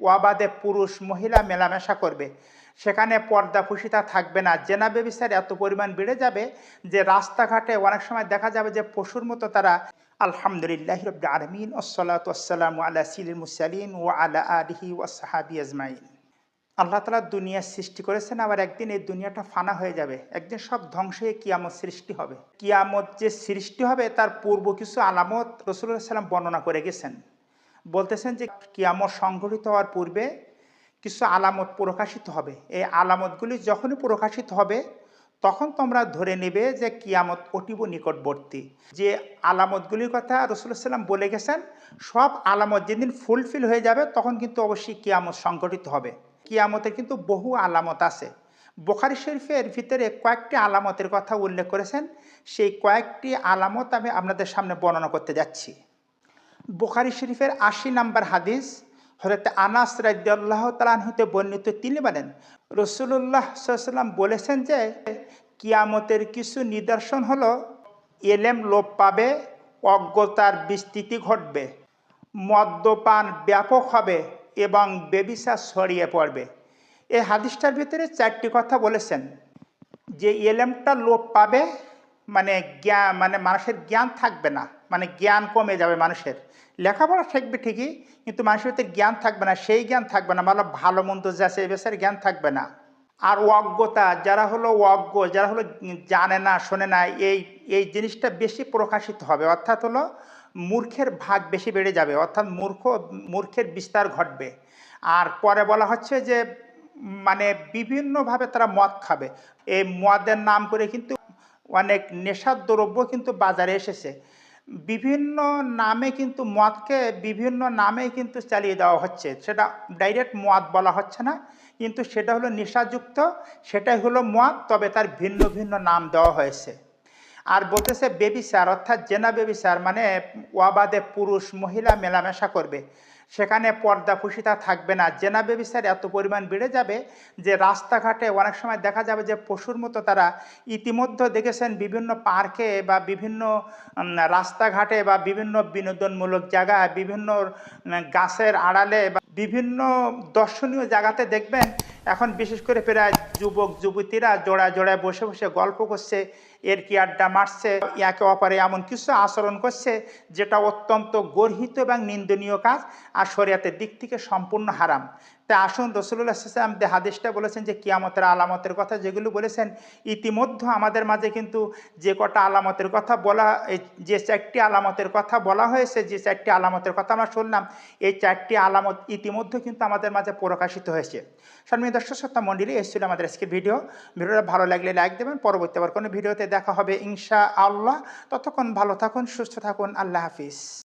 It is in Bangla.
ওয়াবাদে পুরুষ, মহিলা মেলামেশা করবে। সেখানে পর্দাফুসিতা থাকবে না। জেনা বেবিসার এত পরিমাণ বেড়ে যাবে যে রাস্তাঘাটে অনেক সময় দেখা যাবে যে পশুর মতো তারা আলহামদুলিল্লাহ রব আলমিন ওসলাত ওসালাম আলা সিলিল মুসালিন ও আলা আলিহি ও সাহাবি আজমাইন। আল্লাহ তালা দুনিয়া সৃষ্টি করেছেন, আবার একদিন এই দুনিয়াটা ফানা হয়ে যাবে। একদিন সব ধ্বংস কিয়ামত সৃষ্টি হবে। কিয়ামত যে সৃষ্টি হবে, তার পূর্ব কিছু আলামত রসুল্লাহ সাল্লাম বর্ণনা করে গেছেন। বলতেছেন যে কিয়ামত সংঘটিত হওয়ার পূর্বে কিছু আলামত প্রকাশিত হবে। এই আলামতগুলি যখনই প্রকাশিত হবে, তখন তোমরা ধরে নেবে যে কিয়ামত অতীব নিকটবর্তী। যে আলামতগুলির কথা রসুল্লাহ সাল্লাম বলে গেছেন, সব আলামত যেদিন ফুলফিল হয়ে যাবে, তখন কিন্তু অবশ্যই কিয়ামত সংঘটিত হবে। কিয়ামতের কিন্তু বহু আলামত আছে। বোখারি শরীফের ভিতরে কয়েকটি আলামতের কথা উল্লেখ করেছেন। সেই কয়েকটি আলামত আমি আপনাদের সামনে বর্ণনা করতে যাচ্ছি। বুখারি শরীফের আশি নাম্বার হাদিস হরত আনাস রাজ্লাহ তালাহতে বর্ণিত তিনি বলেন রসুল্লাহ সাল্লাম বলেছেন যে, কিয়ামতের কিছু নিদর্শন হলো, এলেম লোপ পাবে, অজ্ঞতার বিস্তৃতি ঘটবে, মদ্যপান ব্যাপক হবে এবং বেবিসা ছড়িয়ে পড়বে। এই হাদিসটার ভিতরে চারটি কথা বলেছেন, যে এলেমটা লোপ পাবে মানে জ্ঞান মানে মানুষের জ্ঞান থাকবে না। মানে জ্ঞান কমে যাবে মানুষের। লেখাপড়া থাকবে ঠিকই, কিন্তু মানুষের ভিতরে জ্ঞান থাকবে না, সেই জ্ঞান থাকবে না। মানে ভালো মন্দ যা সে বেসার জ্ঞান থাকবে না। আর অজ্ঞতা, যারা হলো অজ্ঞ, যারা হলো জানে না, শোনে না, এই এই জিনিসটা বেশি প্রকাশিত হবে। অর্থাৎ হলো মূর্খের ভাগ বেশি বেড়ে যাবে। অর্থাৎ মূর্খ, মূর্খের বিস্তার ঘটবে। আর পরে বলা হচ্ছে যে মানে বিভিন্নভাবে তারা মদ খাবে। এই মদের নাম করে কিন্তু অনেক নেশার দ্রব্য কিন্তু বাজারে এসেছে। বিভিন্ন নামে কিন্তু মদকে বিভিন্ন নামে কিন্তু চালিয়ে দেওয়া হচ্ছে। সেটা ডাইরেক্ট মদ বলা হচ্ছে না। কিন্তু সেটা হলো নেশাযুক্ত, সেটাই হলো মদ, তবে তার ভিন্ন ভিন্ন নাম দেওয়া হয়েছে। আর বলতেছে বেবিসার অর্থাৎ জেনা বেবিসার মানে ওয়াবাদে পুরুষ, মহিলা মেলামেশা করবে। সেখানে পর্দাফুসিতা থাকবে না। জেনা বেবিসার এত পরিমাণ বেড়ে যাবে যে রাস্তাঘাটে অনেক সময় দেখা যাবে যে পশুর মতো তারা ইতিমধ্যে দেখেছেন বিভিন্ন পার্কে বা বিভিন্ন রাস্তাঘাটে বা বিভিন্ন বিনোদনমূলক জায়গায় বিভিন্ন গাছের আড়ালে বা বিভিন্ন দর্শনীয় জায়গাতে দেখবেন এখন বিশেষ করে প্রায় যুবক, যুবতীরা জোড়া জোড়ায় বসে বসে গল্প করছে, এর কি আড্ডা মারছে একে অপারে এমন কিছু আচরণ করছে, যেটা অত্যন্ত গর্হিত এবং নিন্দনীয় কাজ, আর শরিয়াতের দিক থেকে সম্পূর্ণ হারাম। তাই আসুন রসুল্লাহ ইসলাম যে হাদিসটা বলেছেন যে কিয়ামতের আলামতের কথা যেগুলো বলেছেন, ইতিমধ্যে আমাদের মাঝে কিন্তু যে কটা আলামতের কথা বলা যে চারটি আলামতের কথা বলা হয়েছে, যে চারটি আলামতের কথা আমরা শুনলাম, এই চারটি আলামত ইতিমধ্যে কিন্তু আমাদের মাঝে প্রকাশিত হয়েছে। সম্মানিত দর্শক সত্তা মন্ডলী এসেছিল আমাদের আজকের ভিডিও। ভিডিওটা ভালো লাগলে লাইক দেবেন, পরবর্তী আবার কোনো ভিডিওতে দেখা হবে ইনশা আল্লাহ ততক্ষণ ভালো থাকুন, সুস্থ থাকুন, আল্লাহ হাফিজ।